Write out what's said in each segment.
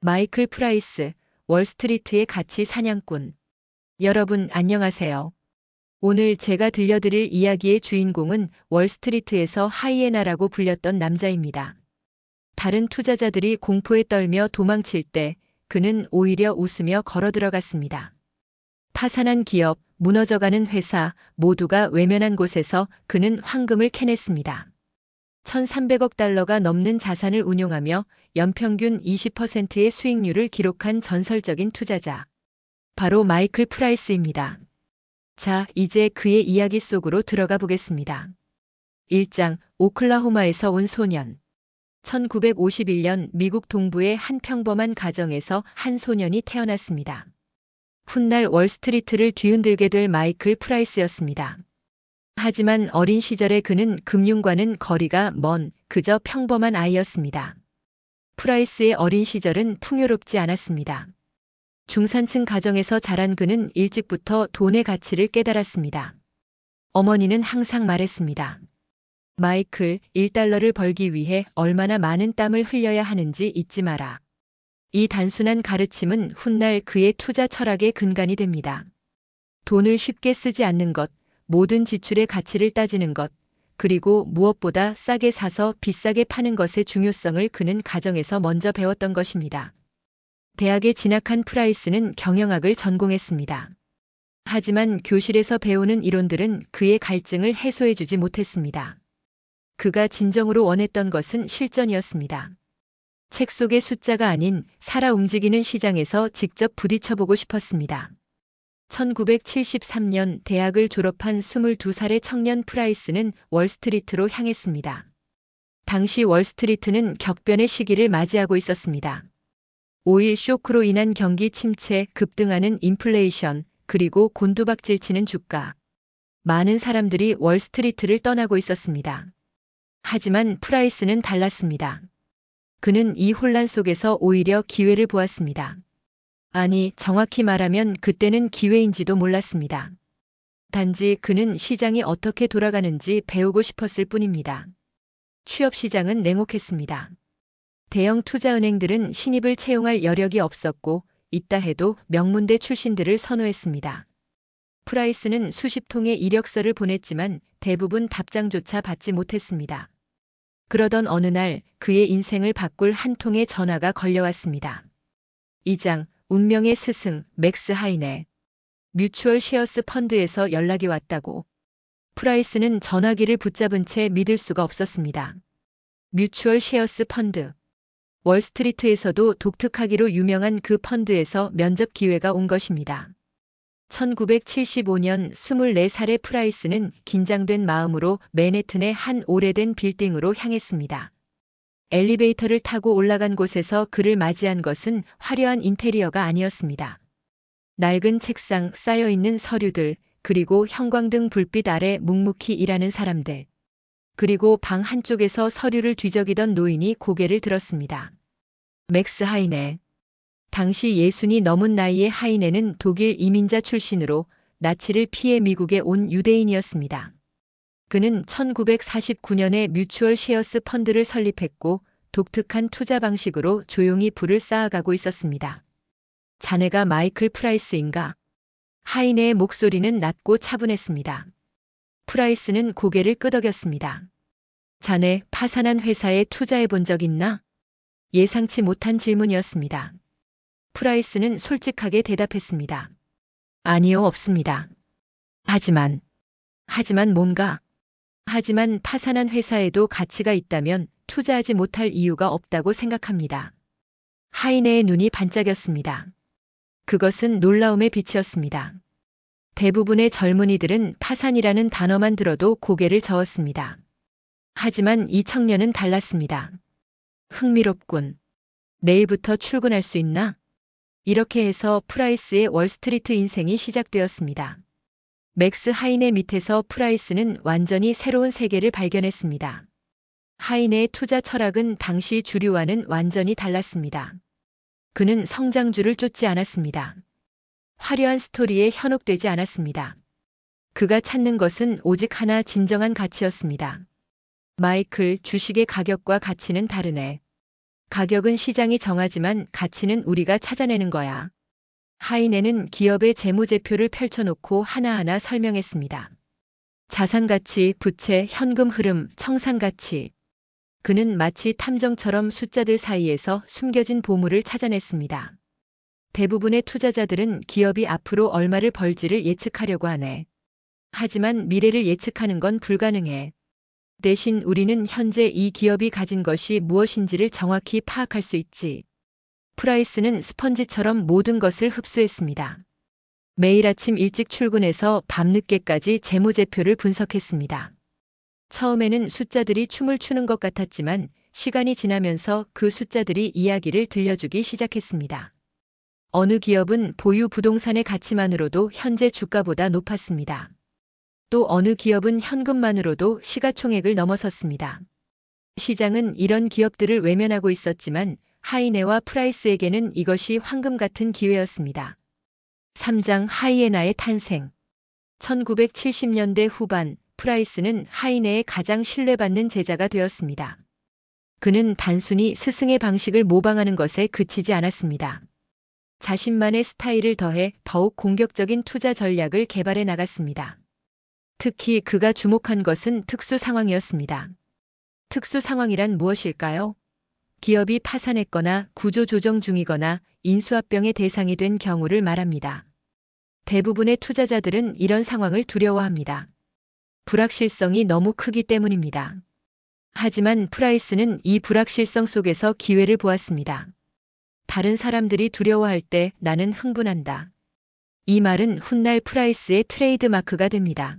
마이클 프라이스, 월스트리트의 가치 사냥꾼. 여러분 안녕하세요. 오늘 제가 들려드릴 이야기의 주인공은 월스트리트에서 하이에나라고 불렸던 남자입니다. 다른 투자자들이 공포에 떨며 도망칠 때 그는 오히려 웃으며 걸어 들어갔습니다. 파산한 기업, 무너져가는 회사 모두가 외면한 곳에서 그는 황금을 캐냈습니다. 1,300억 달러가 넘는 자산을 운용하며 연평균 20%의 수익률을 기록한 전설적인 투자자. 바로 마이클 프라이스입니다. 자, 이제 그의 이야기 속으로 들어가 보겠습니다. 1장, 오클라호마에서 온 소년. 1951년 미국 동부의 한 평범한 가정에서 한 소년이 태어났습니다. 훗날 월스트리트를 뒤흔들게 될 마이클 프라이스였습니다. 하지만 어린 시절에 그는 금융과는 거리가 먼 그저 평범한 아이였습니다. 프라이스의 어린 시절은 풍요롭지 않았습니다. 중산층 가정에서 자란 그는 일찍부터 돈의 가치를 깨달았습니다. 어머니는 항상 말했습니다. 마이클, 1달러를 벌기 위해 얼마나 많은 땀을 흘려야 하는지 잊지 마라. 이 단순한 가르침은 훗날 그의 투자 철학의 근간이 됩니다. 돈을 쉽게 쓰지 않는 것, 모든 지출의 가치를 따지는 것, 그리고 무엇보다 싸게 사서 비싸게 파는 것의 중요성을 그는 가정에서 먼저 배웠던 것입니다. 대학에 진학한 프라이스는 경영학을 전공했습니다. 하지만 교실에서 배우는 이론들은 그의 갈증을 해소해주지 못했습니다. 그가 진정으로 원했던 것은 실전이었습니다. 책 속의 숫자가 아닌 살아 움직이는 시장에서 직접 부딪혀보고 싶었습니다. 1973년 대학을 졸업한 22살의 청년 프라이스는 월스트리트로 향했습니다. 당시 월스트리트는 격변의 시기를 맞이하고 있었습니다. 오일 쇼크로 인한 경기 침체, 급등하는 인플레이션, 그리고 곤두박질 치는 주가. 많은 사람들이 월스트리트를 떠나고 있었습니다. 하지만 프라이스는 달랐습니다. 그는 이 혼란 속에서 오히려 기회를 보았습니다. 아니, 정확히 말하면 그때는 기회인지도 몰랐습니다. 단지 그는 시장이 어떻게 돌아가는지 배우고 싶었을 뿐입니다. 취업 시장은 냉혹했습니다. 대형 투자은행들은 신입을 채용할 여력이 없었고, 있다 해도 명문대 출신들을 선호했습니다. 프라이스는 수십 통의 이력서를 보냈지만 대부분 답장조차 받지 못했습니다. 그러던 어느 날 그의 인생을 바꿀 한 통의 전화가 걸려왔습니다. 2장 운명의 스승 맥스 하이네 뮤추얼 쉐어스 펀드에서 연락이 왔다고. 프라이스는 전화기를 붙잡은 채 믿을 수가 없었습니다. 뮤추얼 쉐어스 펀드. 월스트리트에서도 독특하기로 유명한 그 펀드에서 면접 기회가 온 것입니다. 1975년 24살의 프라이스는 긴장된 마음으로 맨해튼의 한 오래된 빌딩으로 향했습니다. 엘리베이터를 타고 올라간 곳에서 그를 맞이한 것은 화려한 인테리어가 아니었습니다. 낡은 책상 쌓여 있는 서류들, 그리고 형광등 불빛 아래 묵묵히 일하는 사람들. 그리고 방 한쪽에서 서류를 뒤적이던 노인이 고개를 들었습니다. 맥스 하이네. 당시 예순이 넘은 나이의 하이네는 독일 이민자 출신으로 나치를 피해 미국에 온 유대인이었습니다. 그는 1949년에 뮤추얼 쉐어스 펀드를 설립했고 독특한 투자 방식으로 조용히 부를 쌓아가고 있었습니다. 자네가 마이클 프라이스인가? 하이네의 목소리는 낮고 차분했습니다. 프라이스는 고개를 끄덕였습니다. 자네 파산한 회사에 투자해 본 적 있나? 예상치 못한 질문이었습니다. 프라이스는 솔직하게 대답했습니다. 아니요, 없습니다. 하지만, 하지만 뭔가, 하지만 파산한 회사에도 가치가 있다면 투자하지 못할 이유가 없다고 생각합니다. 하이네의 눈이 반짝였습니다. 그것은 놀라움의 빛이었습니다. 대부분의 젊은이들은 파산이라는 단어만 들어도 고개를 저었습니다. 하지만 이 청년은 달랐습니다. 흥미롭군. 내일부터 출근할 수 있나? 이렇게 해서 프라이스의 월스트리트 인생이 시작되었습니다. 맥스 하이네 밑에서 프라이스는 완전히 새로운 세계를 발견했습니다. 하이네의 투자 철학은 당시 주류와는 완전히 달랐습니다. 그는 성장주를 쫓지 않았습니다. 화려한 스토리에 현혹되지 않았습니다. 그가 찾는 것은 오직 하나 진정한 가치였습니다. 마이클 주식의 가격과 가치는 다르네. 가격은 시장이 정하지만 가치는 우리가 찾아내는 거야. 하이네는 기업의 재무제표를 펼쳐놓고 하나하나 설명했습니다. 자산가치, 부채, 현금 흐름, 청산가치. 그는 마치 탐정처럼 숫자들 사이에서 숨겨진 보물을 찾아냈습니다. 대부분의 투자자들은 기업이 앞으로 얼마를 벌지를 예측하려고 하네. 하지만 미래를 예측하는 건 불가능해. 대신 우리는 현재 이 기업이 가진 것이 무엇인지를 정확히 파악할 수 있지. 프라이스는 스펀지처럼 모든 것을 흡수했습니다. 매일 아침 일찍 출근해서 밤늦게까지 재무제표를 분석했습니다. 처음에는 숫자들이 춤을 추는 것 같았지만 시간이 지나면서 그 숫자들이 이야기를 들려주기 시작했습니다. 어느 기업은 보유 부동산의 가치만으로도 현재 주가보다 높았습니다. 또 어느 기업은 현금만으로도 시가총액을 넘어섰습니다. 시장은 이런 기업들을 외면하고 있었지만 하이네와 프라이스에게는 이것이 황금 같은 기회였습니다. 3장 하이에나의 탄생 1970년대 후반 프라이스는 하이네의 가장 신뢰받는 제자가 되었습니다. 그는 단순히 스승의 방식을 모방하는 것에 그치지 않았습니다. 자신만의 스타일을 더해 더욱 공격적인 투자 전략을 개발해 나갔습니다. 특히 그가 주목한 것은 특수 상황이었습니다. 특수 상황이란 무엇일까요? 기업이 파산했거나 구조조정 중이거나 인수합병의 대상이 된 경우를 말합니다. 대부분의 투자자들은 이런 상황을 두려워합니다. 불확실성이 너무 크기 때문입니다. 하지만 프라이스는 이 불확실성 속에서 기회를 보았습니다. 다른 사람들이 두려워할 때 나는 흥분한다. 이 말은 훗날 프라이스의 트레이드 마크가 됩니다.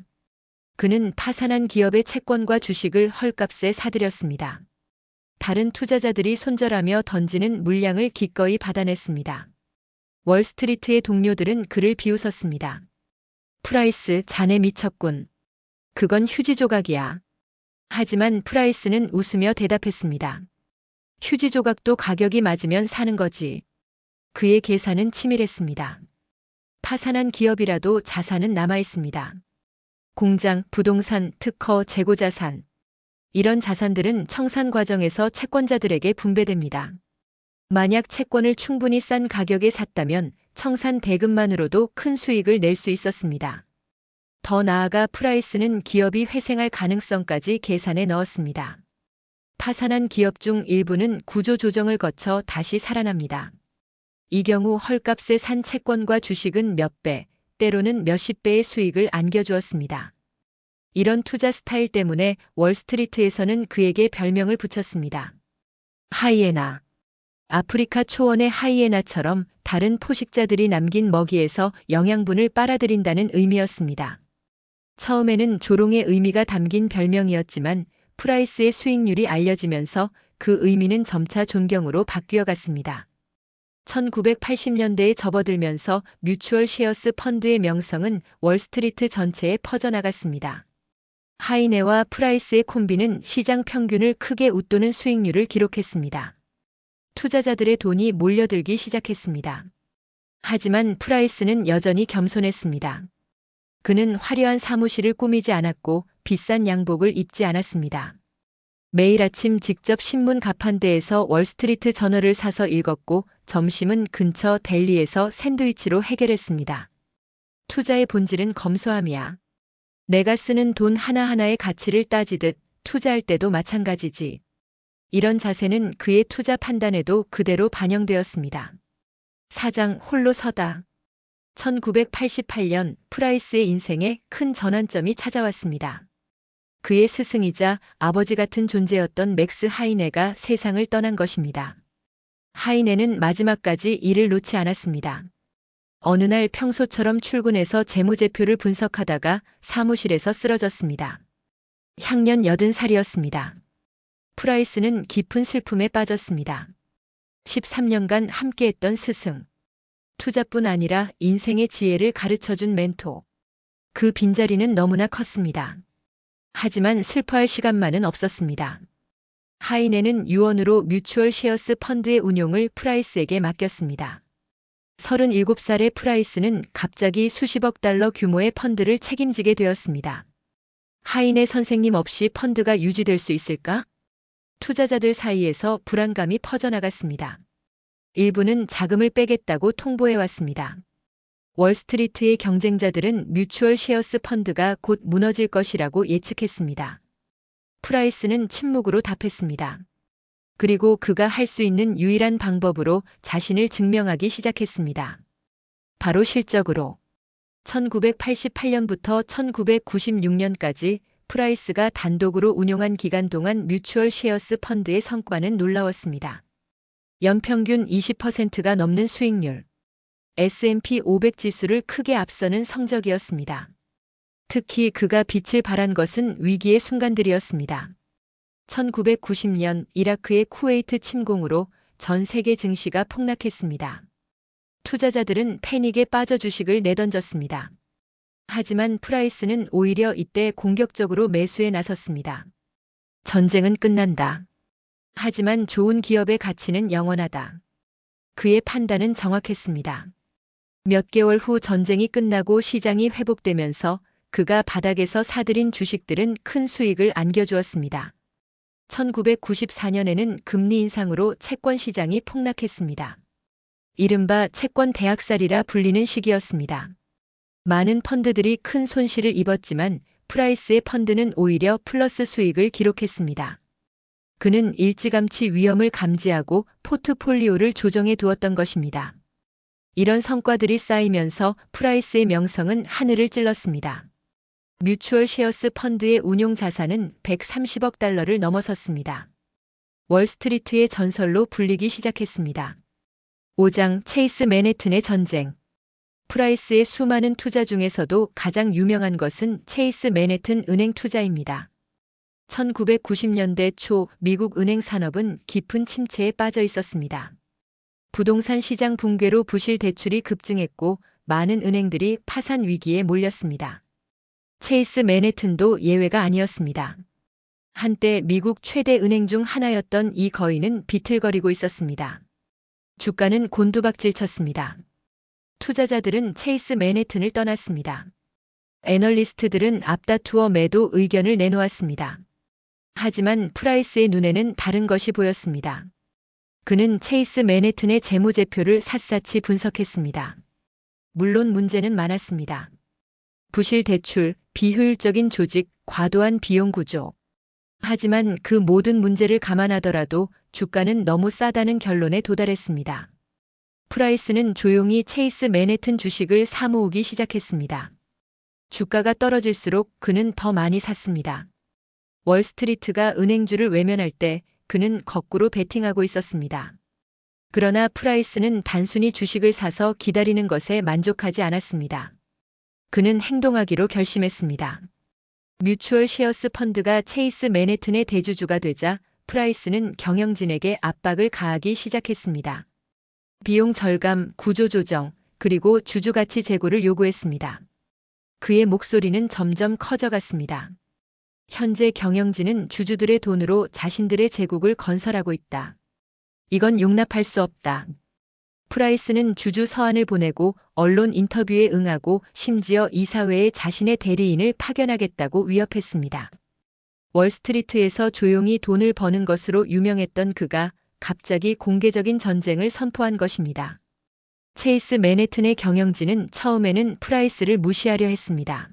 그는 파산한 기업의 채권과 주식을 헐값에 사들였습니다. 다른 투자자들이 손절하며 던지는 물량을 기꺼이 받아냈습니다. 월스트리트의 동료들은 그를 비웃었습니다. 프라이스 자네 미쳤군. 그건 휴지 조각이야. 하지만 프라이스는 웃으며 대답했습니다. 휴지 조각도 가격이 맞으면 사는 거지. 그의 계산은 치밀했습니다. 파산한 기업이라도 자산은 남아 있습니다. 공장, 부동산, 특허, 재고자산. 이런 자산들은 청산 과정에서 채권자들에게 분배됩니다. 만약 채권을 충분히 싼 가격에 샀다면 청산 대금만으로도 큰 수익을 낼 수 있었습니다. 더 나아가 프라이스는 기업이 회생할 가능성까지 계산에 넣었습니다. 파산한 기업 중 일부는 구조 조정을 거쳐 다시 살아납니다. 이 경우 헐값에 산 채권과 주식은 몇 배, 때로는 몇십 배의 수익을 안겨주었습니다. 이런 투자 스타일 때문에 월스트리트에서는 그에게 별명을 붙였습니다. 하이에나. 아프리카 초원의 하이에나처럼 다른 포식자들이 남긴 먹이에서 영양분을 빨아들인다는 의미였습니다. 처음에는 조롱의 의미가 담긴 별명이었지만 프라이스의 수익률이 알려지면서 그 의미는 점차 존경으로 바뀌어 갔습니다. 1980년대에 접어들면서 뮤추얼 셰어스 펀드의 명성은 월스트리트 전체에 퍼져나갔습니다. 하이네와 프라이스의 콤비는 시장 평균을 크게 웃도는 수익률을 기록했습니다. 투자자들의 돈이 몰려들기 시작했습니다. 하지만 프라이스는 여전히 겸손했습니다. 그는 화려한 사무실을 꾸미지 않았고 비싼 양복을 입지 않았습니다. 매일 아침 직접 신문 가판대에서 월스트리트 저널을 사서 읽었고 점심은 근처 델리에서 샌드위치로 해결했습니다. 투자의 본질은 검소함이야. 내가 쓰는 돈 하나하나의 가치를 따지듯 투자할 때도 마찬가지지. 이런 자세는 그의 투자 판단에도 그대로 반영되었습니다. 사장 홀로 서다. 1988년 프라이스의 인생에 큰 전환점이 찾아왔습니다. 그의 스승이자 아버지 같은 존재였던 맥스 하이네가 세상을 떠난 것입니다. 하이네는 마지막까지 일을 놓지 않았습니다. 어느 날 평소처럼 출근해서 재무제표를 분석하다가 사무실에서 쓰러졌습니다. 향년 80살이었습니다. 프라이스는 깊은 슬픔에 빠졌습니다. 13년간 함께했던 스승. 투자뿐 아니라 인생의 지혜를 가르쳐준 멘토. 그 빈자리는 너무나 컸습니다. 하지만 슬퍼할 시간만은 없었습니다. 하이네는 유언으로 뮤추얼 셰어스 펀드의 운용을 프라이스에게 맡겼습니다. 37살의 프라이스는 갑자기 수십억 달러 규모의 펀드를 책임지게 되었습니다. 하이네 선생님 없이 펀드가 유지될 수 있을까? 투자자들 사이에서 불안감이 퍼져나갔습니다. 일부는 자금을 빼겠다고 통보해 왔습니다. 월스트리트의 경쟁자들은 뮤추얼 셰어스 펀드가 곧 무너질 것이라고 예측했습니다. 프라이스는 침묵으로 답했습니다. 그리고 그가 할 수 있는 유일한 방법으로 자신을 증명하기 시작했습니다. 바로 실적으로 1988년부터 1996년까지 프라이스가 단독으로 운용한 기간 동안 뮤추얼 셰어스 펀드의 성과는 놀라웠습니다. 연평균 20%가 넘는 수익률, S&P 500 지수를 크게 앞서는 성적이었습니다. 특히 그가 빛을 발한 것은 위기의 순간들이었습니다. 1990년 이라크의 쿠웨이트 침공으로 전 세계 증시가 폭락했습니다. 투자자들은 패닉에 빠져 주식을 내던졌습니다. 하지만 프라이스는 오히려 이때 공격적으로 매수에 나섰습니다. 전쟁은 끝난다. 하지만 좋은 기업의 가치는 영원하다. 그의 판단은 정확했습니다. 몇 개월 후 전쟁이 끝나고 시장이 회복되면서 그가 바닥에서 사들인 주식들은 큰 수익을 안겨주었습니다. 1994년에는 금리 인상으로 채권 시장이 폭락했습니다. 이른바 채권 대학살이라 불리는 시기였습니다. 많은 펀드들이 큰 손실을 입었지만 프라이스의 펀드는 오히려 플러스 수익을 기록했습니다. 그는 일찌감치 위험을 감지하고 포트폴리오를 조정해 두었던 것입니다. 이런 성과들이 쌓이면서 프라이스의 명성은 하늘을 찔렀습니다. 뮤추얼 셰어스 펀드의 운용 자산은 130억 달러를 넘어섰습니다. 월스트리트의 전설로 불리기 시작했습니다. 5장 체이스 맨해튼의 전쟁 프라이스의 수많은 투자 중에서도 가장 유명한 것은 체이스 맨해튼 은행 투자입니다. 1990년대 초 미국 은행 산업은 깊은 침체에 빠져 있었습니다. 부동산 시장 붕괴로 부실 대출이 급증했고 많은 은행들이 파산 위기에 몰렸습니다. 체이스 맨해튼도 예외가 아니었습니다. 한때 미국 최대 은행 중 하나였던 이 거인은 비틀거리고 있었습니다. 주가는 곤두박질 쳤습니다. 투자자들은 체이스 맨해튼을 떠났습니다. 애널리스트들은 앞다투어 매도 의견을 내놓았습니다. 하지만 프라이스의 눈에는 다른 것이 보였습니다. 그는 체이스 맨해튼의 재무제표를 샅샅이 분석했습니다. 물론 문제는 많았습니다. 부실 대출, 비효율적인 조직, 과도한 비용 구조. 하지만 그 모든 문제를 감안하더라도 주가는 너무 싸다는 결론에 도달했습니다. 프라이스는 조용히 체이스 맨해튼 주식을 사모으기 시작했습니다. 주가가 떨어질수록 그는 더 많이 샀습니다. 월스트리트가 은행주를 외면할 때 그는 거꾸로 베팅하고 있었습니다. 그러나 프라이스는 단순히 주식을 사서 기다리는 것에 만족하지 않았습니다. 그는 행동하기로 결심했습니다. 뮤추얼 셰어스 펀드가 체이스 맨해튼의 대주주가 되자 프라이스는 경영진에게 압박을 가하기 시작했습니다. 비용 절감, 구조 조정, 그리고 주주 가치 제고를 요구했습니다. 그의 목소리는 점점 커져갔습니다. 현재 경영진은 주주들의 돈으로 자신들의 제국을 건설하고 있다. 이건 용납할 수 없다. 프라이스는 주주 서한을 보내고 언론 인터뷰에 응하고 심지어 이사회에 자신의 대리인을 파견하겠다고 위협했습니다. 월스트리트에서 조용히 돈을 버는 것으로 유명했던 그가 갑자기 공개적인 전쟁을 선포한 것입니다. 체이스 맨해튼의 경영진은 처음에는 프라이스를 무시하려 했습니다.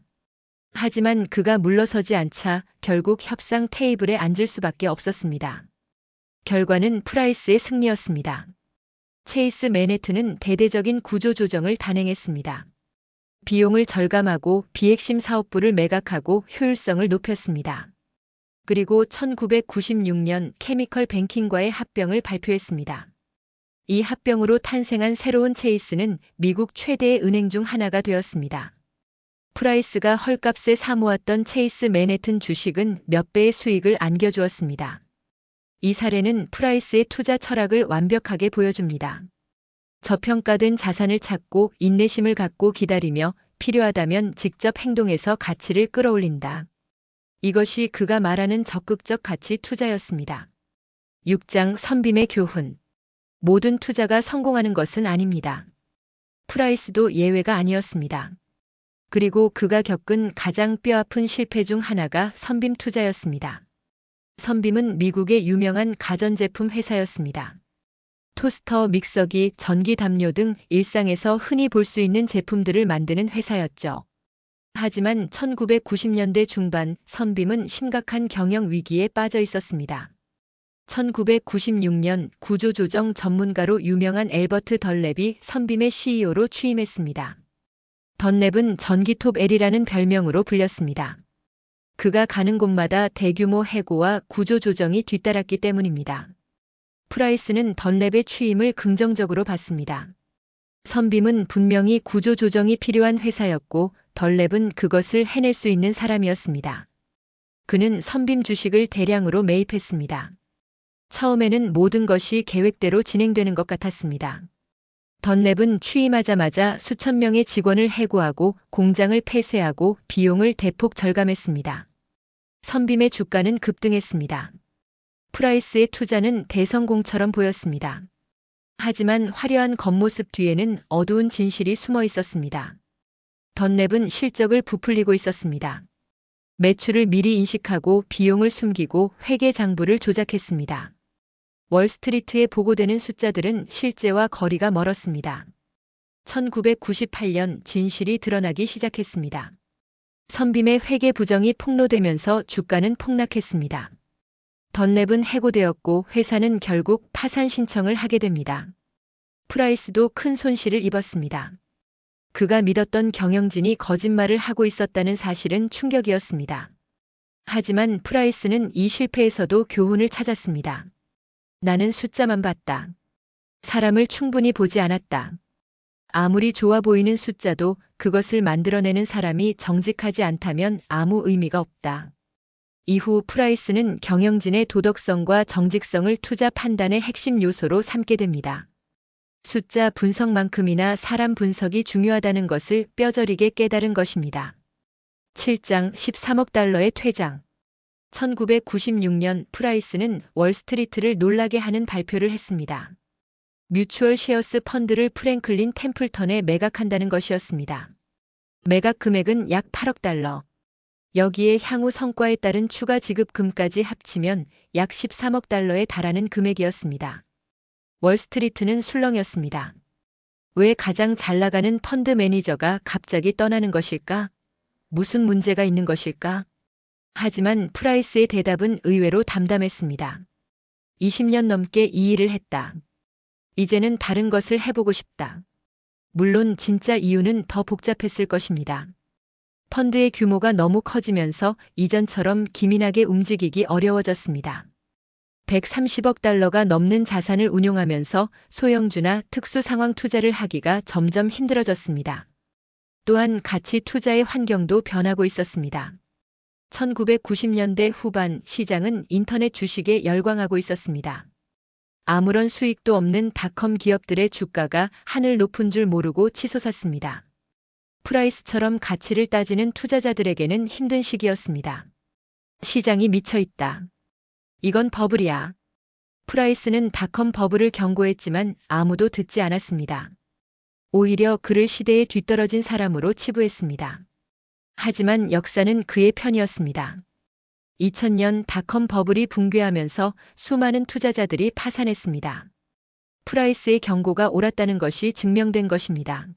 하지만 그가 물러서지 않자 결국 협상 테이블에 앉을 수밖에 없었습니다. 결과는 프라이스의 승리였습니다. 체이스 맨해튼은 대대적인 구조 조정을 단행했습니다. 비용을 절감하고 비핵심 사업부를 매각하고 효율성을 높였습니다. 그리고 1996년 케미컬 뱅킹과의 합병을 발표했습니다. 이 합병으로 탄생한 새로운 체이스는 미국 최대의 은행 중 하나가 되었습니다. 프라이스가 헐값에 사모았던 체이스 맨해튼 주식은 몇 배의 수익을 안겨주었습니다. 이 사례는 프라이스의 투자 철학을 완벽하게 보여줍니다. 저평가된 자산을 찾고 인내심을 갖고 기다리며 필요하다면 직접 행동해서 가치를 끌어올린다. 이것이 그가 말하는 적극적 가치 투자였습니다. 6장 선빔의 교훈. 모든 투자가 성공하는 것은 아닙니다. 프라이스도 예외가 아니었습니다. 그리고 그가 겪은 가장 뼈아픈 실패 중 하나가 선빔 투자였습니다. 선빔은 미국의 유명한 가전제품 회사였습니다. 토스터, 믹서기, 전기 담요 등 일상에서 흔히 볼 수 있는 제품들을 만드는 회사였죠. 하지만 1990년대 중반 선빔은 심각한 경영 위기에 빠져 있었습니다. 1996년 구조조정 전문가로 유명한 엘버트 덜랩이 선빔의 CEO로 취임했습니다. 던랩은 전기톱 L이라는 별명으로 불렸습니다. 그가 가는 곳마다 대규모 해고와 구조조정이 뒤따랐기 때문입니다. 프라이스는 던랩의 취임을 긍정적으로 봤습니다. 선빔은 분명히 구조조정이 필요한 회사였고 덜랩은 그것을 해낼 수 있는 사람이었습니다. 그는 선빔 주식을 대량으로 매입했습니다. 처음에는 모든 것이 계획대로 진행되는 것 같았습니다. 던랩은 취임하자마자 수천 명의 직원을 해고하고 공장을 폐쇄하고 비용을 대폭 절감했습니다. 선빔의 주가는 급등했습니다. 프라이스의 투자는 대성공처럼 보였습니다. 하지만 화려한 겉모습 뒤에는 어두운 진실이 숨어 있었습니다. 던랩은 실적을 부풀리고 있었습니다. 매출을 미리 인식하고 비용을 숨기고 회계 장부를 조작했습니다. 월스트리트에 보고되는 숫자들은 실제와 거리가 멀었습니다. 1998년 진실이 드러나기 시작했습니다. 선빔의 회계 부정이 폭로되면서 주가는 폭락했습니다. 던랩은 해고되었고 회사는 결국 파산 신청을 하게 됩니다. 프라이스도 큰 손실을 입었습니다. 그가 믿었던 경영진이 거짓말을 하고 있었다는 사실은 충격이었습니다. 하지만 프라이스는 이 실패에서도 교훈을 찾았습니다. 나는 숫자만 봤다. 사람을 충분히 보지 않았다. 아무리 좋아 보이는 숫자도 그것을 만들어내는 사람이 정직하지 않다면 아무 의미가 없다. 이후 프라이스는 경영진의 도덕성과 정직성을 투자 판단의 핵심 요소로 삼게 됩니다. 숫자 분석만큼이나 사람 분석이 중요하다는 것을 뼈저리게 깨달은 것입니다. 7장 13억 달러의 퇴장 1996년 프라이스는 월스트리트를 놀라게 하는 발표를 했습니다. 뮤추얼 쉐어스 펀드를 프랭클린 템플턴에 매각한다는 것이었습니다. 매각 금액은 약 8억 달러. 여기에 향후 성과에 따른 추가 지급금까지 합치면 약 13억 달러에 달하는 금액이었습니다. 월스트리트는 술렁였습니다. 왜 가장 잘 나가는 펀드 매니저가 갑자기 떠나는 것일까? 무슨 문제가 있는 것일까? 하지만 프라이스의 대답은 의외로 담담했습니다. 20년 넘게 이 일을 했다. 이제는 다른 것을 해보고 싶다. 물론 진짜 이유는 더 복잡했을 것입니다. 펀드의 규모가 너무 커지면서 이전처럼 기민하게 움직이기 어려워졌습니다. 130억 달러가 넘는 자산을 운용하면서 소형주나 특수 상황 투자를 하기가 점점 힘들어졌습니다. 또한 가치 투자의 환경도 변하고 있었습니다. 1990년대 후반 시장은 인터넷 주식에 열광하고 있었습니다. 아무런 수익도 없는 닷컴 기업들의 주가가 하늘 높은 줄 모르고 치솟았습니다. 프라이스처럼 가치를 따지는 투자자들에게는 힘든 시기였습니다. 시장이 미쳐 있다. 이건 버블이야. 프라이스는 닷컴 버블을 경고했지만 아무도 듣지 않았습니다. 오히려 그를 시대에 뒤떨어진 사람으로 치부했습니다. 하지만 역사는 그의 편이었습니다. 2000년 닷컴 버블이 붕괴하면서 수많은 투자자들이 파산했습니다. 프라이스의 경고가 옳았다는 것이 증명된 것입니다.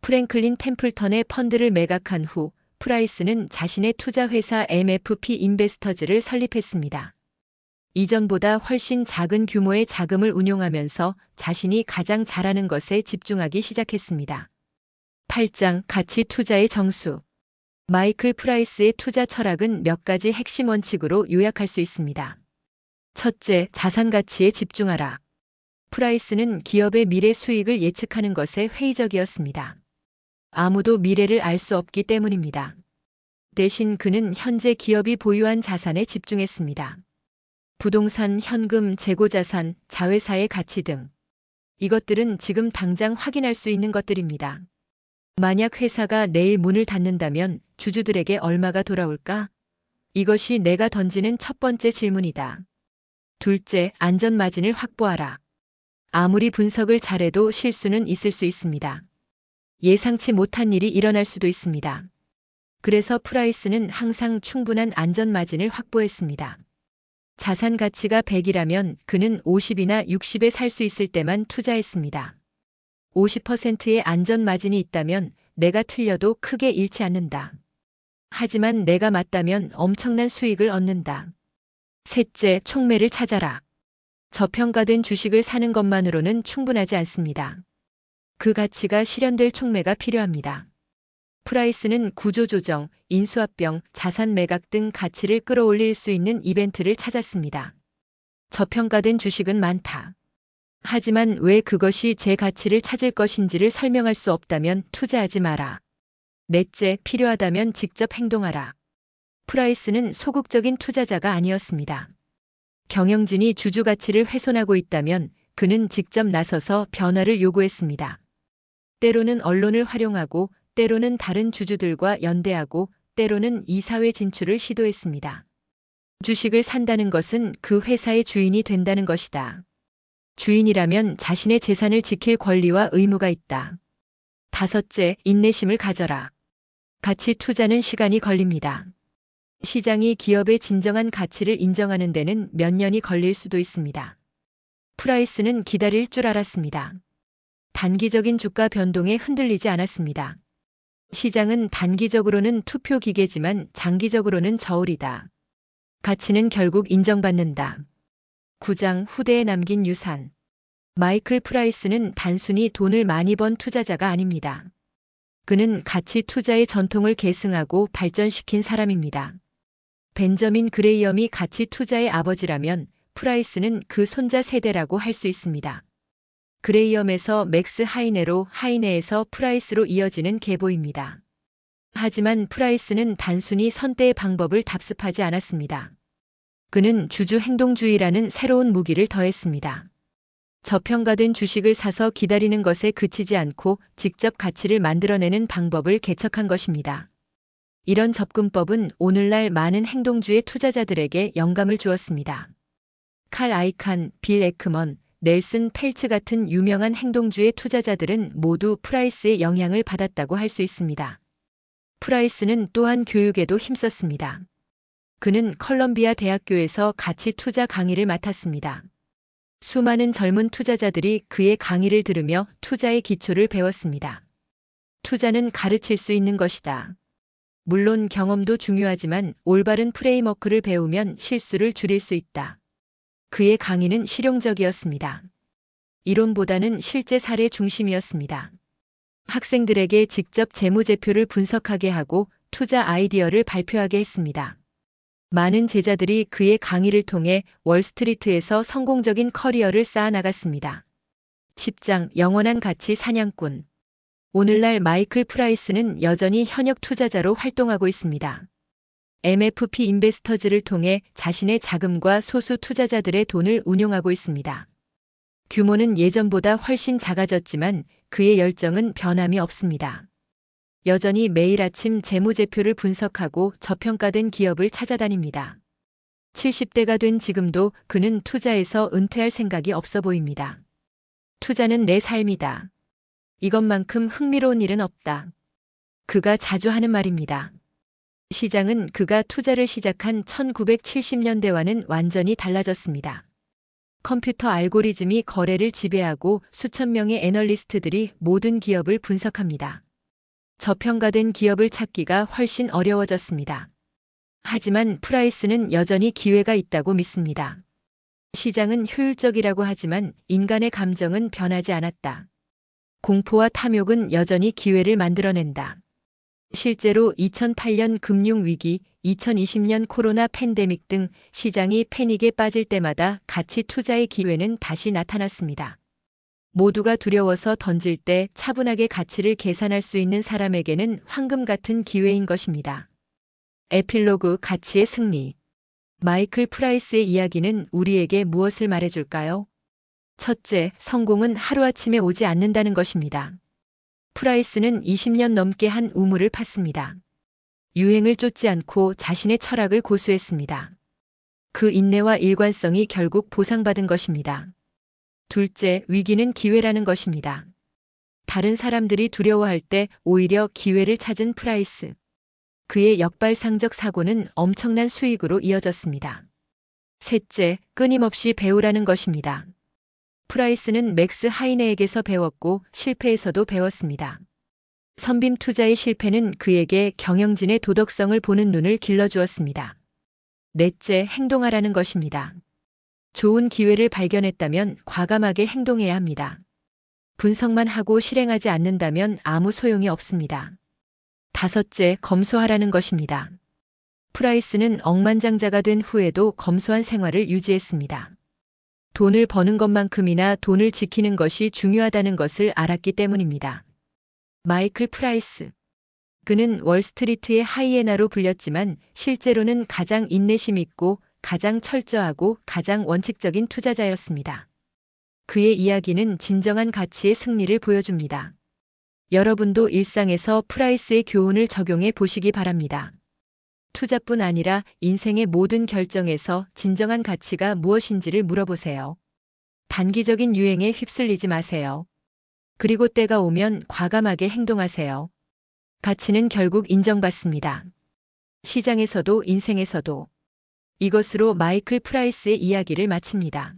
프랭클린 템플턴의 펀드를 매각한 후 프라이스는 자신의 투자 회사 MFP 인베스터즈를 설립했습니다. 이전보다 훨씬 작은 규모의 자금을 운용하면서 자신이 가장 잘하는 것에 집중하기 시작했습니다. 8장 가치 투자의 정수 마이클 프라이스의 투자 철학은 몇 가지 핵심 원칙으로 요약할 수 있습니다. 첫째, 자산 가치에 집중하라. 프라이스는 기업의 미래 수익을 예측하는 것에 회의적이었습니다. 아무도 미래를 알 수 없기 때문입니다. 대신 그는 현재 기업이 보유한 자산에 집중했습니다. 부동산, 현금, 재고자산, 자회사의 가치 등. 이것들은 지금 당장 확인할 수 있는 것들입니다. 만약 회사가 내일 문을 닫는다면 주주들에게 얼마가 돌아올까? 이것이 내가 던지는 첫 번째 질문이다. 둘째, 안전 마진을 확보하라. 아무리 분석을 잘해도 실수는 있을 수 있습니다. 예상치 못한 일이 일어날 수도 있습니다. 그래서 프라이스는 항상 충분한 안전 마진을 확보했습니다. 자산 가치가 100이라면 그는 50이나 60에 살 수 있을 때만 투자했습니다. 50%의 안전 마진이 있다면 내가 틀려도 크게 잃지 않는다. 하지만 내가 맞다면 엄청난 수익을 얻는다. 셋째, 총매를 찾아라. 저평가된 주식을 사는 것만으로는 충분하지 않습니다. 그 가치가 실현될 총매가 필요합니다. 프라이스는 구조조정, 인수합병, 자산 매각 등 가치를 끌어올릴 수 있는 이벤트를 찾았습니다. 저평가된 주식은 많다. 하지만 왜 그것이 제 가치를 찾을 것인지를 설명할 수 없다면 투자하지 마라. 넷째, 필요하다면 직접 행동하라. 프라이스는 소극적인 투자자가 아니었습니다. 경영진이 주주 가치를 훼손하고 있다면 그는 직접 나서서 변화를 요구했습니다. 때로는 언론을 활용하고 때로는 다른 주주들과 연대하고 때로는 이사회 진출을 시도했습니다. 주식을 산다는 것은 그 회사의 주인이 된다는 것이다. 주인이라면 자신의 재산을 지킬 권리와 의무가 있다. 다섯째, 인내심을 가져라. 가치 투자는 시간이 걸립니다. 시장이 기업의 진정한 가치를 인정하는 데는 몇 년이 걸릴 수도 있습니다. 프라이스는 기다릴 줄 알았습니다. 단기적인 주가 변동에 흔들리지 않았습니다. 시장은 단기적으로는 투표 기계지만 장기적으로는 저울이다. 가치는 결국 인정받는다. 9장 후대에 남긴 유산. 마이클 프라이스는 단순히 돈을 많이 번 투자자가 아닙니다. 그는 가치 투자의 전통을 계승하고 발전시킨 사람입니다. 벤저민 그레이엄이 가치 투자의 아버지라면 프라이스는 그 손자 세대라고 할 수 있습니다. 그레이엄에서 맥스 하이네로 하이네에서 프라이스로 이어지는 계보입니다. 하지만 프라이스는 단순히 선대의 방법을 답습하지 않았습니다. 그는 주주 행동주의라는 새로운 무기를 더했습니다. 저평가된 주식을 사서 기다리는 것에 그치지 않고 직접 가치를 만들어내는 방법을 개척한 것입니다. 이런 접근법은 오늘날 많은 행동주의 투자자들에게 영감을 주었습니다. 칼 아이칸, 빌 에크먼, 넬슨 펠츠 같은 유명한 행동주의 투자자들은 모두 프라이스의 영향을 받았다고 할 수 있습니다. 프라이스는 또한 교육에도 힘썼습니다. 그는 컬럼비아 대학교에서 가치 투자 강의를 맡았습니다. 수많은 젊은 투자자들이 그의 강의를 들으며 투자의 기초를 배웠습니다. 투자는 가르칠 수 있는 것이다. 물론 경험도 중요하지만 올바른 프레임워크를 배우면 실수를 줄일 수 있다. 그의 강의는 실용적이었습니다. 이론보다는 실제 사례 중심이었습니다. 학생들에게 직접 재무제표를 분석하게 하고 투자 아이디어를 발표하게 했습니다. 많은 제자들이 그의 강의를 통해 월스트리트에서 성공적인 커리어를 쌓아나갔습니다. 10장 영원한 가치 사냥꾼 오늘날 마이클 프라이스는 여전히 현역 투자자로 활동하고 있습니다. MFP 인베스터즈를 통해 자신의 자금과 소수 투자자들의 돈을 운용하고 있습니다. 규모는 예전보다 훨씬 작아졌지만 그의 열정은 변함이 없습니다. 여전히 매일 아침 재무제표를 분석하고 저평가된 기업을 찾아다닙니다. 70대가 된 지금도 그는 투자에서 은퇴할 생각이 없어 보입니다. 투자는 내 삶이다. 이것만큼 흥미로운 일은 없다. 그가 자주 하는 말입니다. 시장은 그가 투자를 시작한 1970년대와는 완전히 달라졌습니다. 컴퓨터 알고리즘이 거래를 지배하고 수천 명의 애널리스트들이 모든 기업을 분석합니다. 저평가된 기업을 찾기가 훨씬 어려워졌습니다. 하지만 프라이스는 여전히 기회가 있다고 믿습니다. 시장은 효율적이라고 하지만 인간의 감정은 변하지 않았다. 공포와 탐욕은 여전히 기회를 만들어낸다. 실제로 2008년 금융위기, 2020년 코로나 팬데믹 등 시장이 패닉에 빠질 때마다 가치 투자의 기회는 다시 나타났습니다. 모두가 두려워서 던질 때 차분하게 가치를 계산할 수 있는 사람에게는 황금 같은 기회인 것입니다. 에필로그 가치의 승리. 마이클 프라이스의 이야기는 우리에게 무엇을 말해줄까요? 첫째, 성공은 하루아침에 오지 않는다는 것입니다. 프라이스는 20년 넘게 한 우물을 팠습니다. 유행을 쫓지 않고 자신의 철학을 고수했습니다. 그 인내와 일관성이 결국 보상받은 것입니다. 둘째, 위기는 기회라는 것입니다. 다른 사람들이 두려워할 때 오히려 기회를 찾은 프라이스. 그의 역발상적 사고는 엄청난 수익으로 이어졌습니다. 셋째, 끊임없이 배우라는 것입니다. 프라이스는 맥스 하이네에게서 배웠고 실패에서도 배웠습니다. 선빔 투자의 실패는 그에게 경영진의 도덕성을 보는 눈을 길러주었습니다. 넷째, 행동하라는 것입니다. 좋은 기회를 발견했다면 과감하게 행동해야 합니다. 분석만 하고 실행하지 않는다면 아무 소용이 없습니다. 다섯째, 검소하라는 것입니다. 프라이스는 억만장자가 된 후에도 검소한 생활을 유지했습니다. 돈을 버는 것만큼이나 돈을 지키는 것이 중요하다는 것을 알았기 때문입니다. 마이클 프라이스. 그는 월스트리트의 하이에나로 불렸지만 실제로는 가장 인내심 있고 가장 철저하고 가장 원칙적인 투자자였습니다. 그의 이야기는 진정한 가치의 승리를 보여줍니다. 여러분도 일상에서 프라이스의 교훈을 적용해 보시기 바랍니다. 투자뿐 아니라 인생의 모든 결정에서 진정한 가치가 무엇인지를 물어보세요. 단기적인 유행에 휩쓸리지 마세요. 그리고 때가 오면 과감하게 행동하세요. 가치는 결국 인정받습니다. 시장에서도 인생에서도. 이것으로 마이클 프라이스의 이야기를 마칩니다.